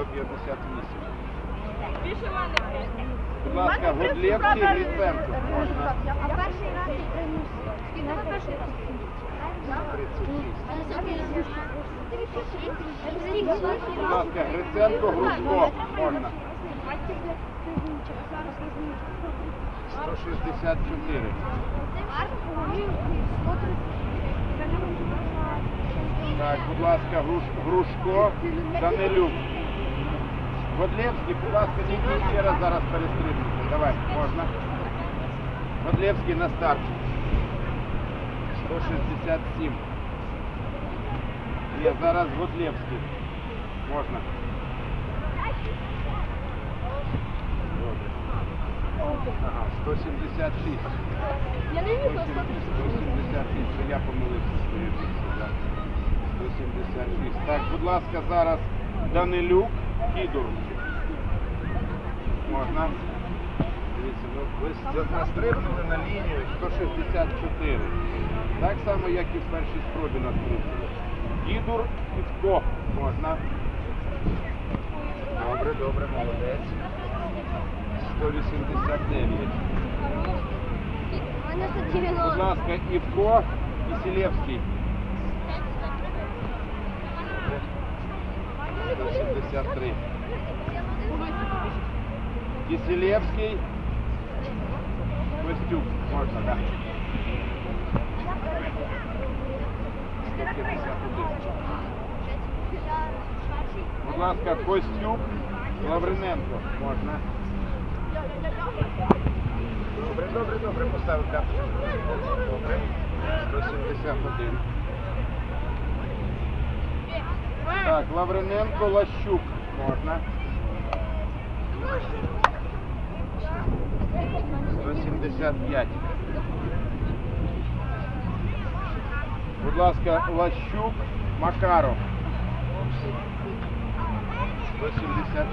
158. Більше мене. Будь ласка, Годлєвський, Гриценко. А перший раз скільки перший раз? 36. Будь ласка, Гриценко, Грушко. Можна. 164. Так, будь ласка, Груш, Грушко, Данилюк. Годлєвський, будь ласка, не йдіть ще раз зараз перестрибнути. Давай, можна. Годлєвський на старт. 167. Є, зараз Годлєвський. Можна. Добре. Ага, 176. Я не вмію 176, це я помилився свою да. 176. Так, будь ласка, зараз Данилюк, Кідур. Можна. Дивіться, ну, ви настрибнули на лінію 164. Так само, як і в першій спробі настрибнули. Кідур, Кітко. Можна. Добре, добре, молодець. 189. Будь ласка, Івко і Сілєвський. 173. Киселевський. Костюк. Можна, так. 151. Будь ласка, Костюк, Лавриненко. Можна. Добре, добре, добре, поставив карточку. Добре. 171. Так, Лавриненко, Лащук. Можна. 175. Будь ласка, Лащук, Макаров. 176.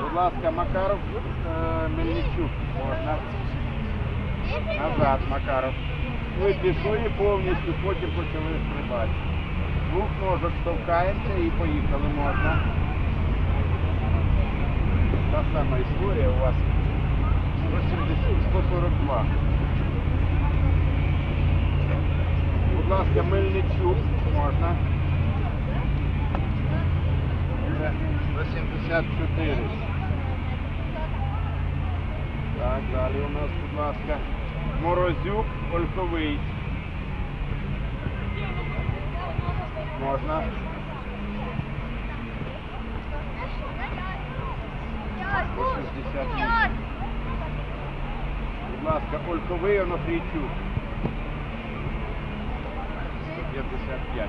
Будь ласка, Макаров, е, Мельничук. Можна. Назад, Макаров. І пішли повністю, потім почали стрибати. Двох ножок штовхаємося і поїхали можна. Та сама історія у вас 170, 142. Будь ласка, Мельничук можна. Це 174. Так, далі у нас, будь ласка, Морозюк, Ольховий. Можна. Будь ласка, Ольховий, Онофрійчук. 155.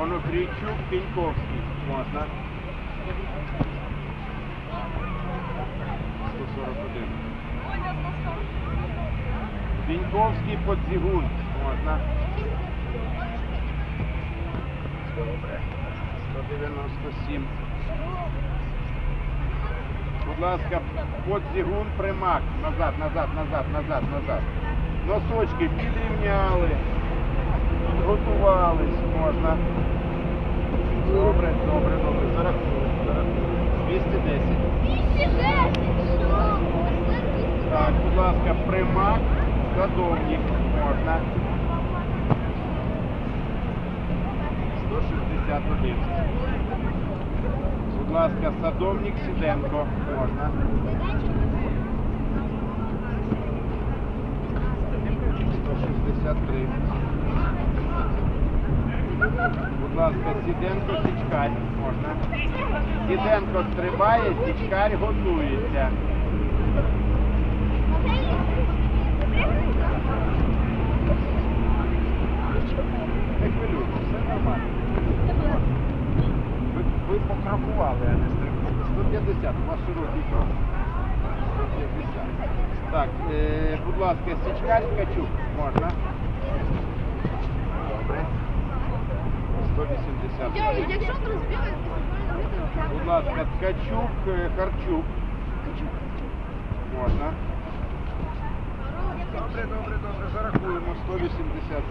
Онофрійчук, Піньковський. Можна. 141. Піньковський, Подзігун. Можна. Добре. 197. Будь ласка, Подзігун, Примак. Назад, назад, назад, назад, назад. Носочки підрівняли. Готувались. Можна. Добре, добре, добре. Зарахую. зарахую. 210. Так, будь ласка, примак, садовник можна. 161. Будь ласка, садовник Сіденко можна. 163. Будь ласка, Сіденко Січкарь можна. Сіденко стрибає, Січкарь готується. Не хвилюйтесь, все нормально. Ви, ви а не стрибнули. 150, у вас широкий крок. 150. Так, е, будь ласка, Січкарь Ткачук можна. Добре. 180. Якщо розбігати, Будь ласка, Ткачук, е, Харчук. Можна. Добре, добре, добре, зарахуємо 180.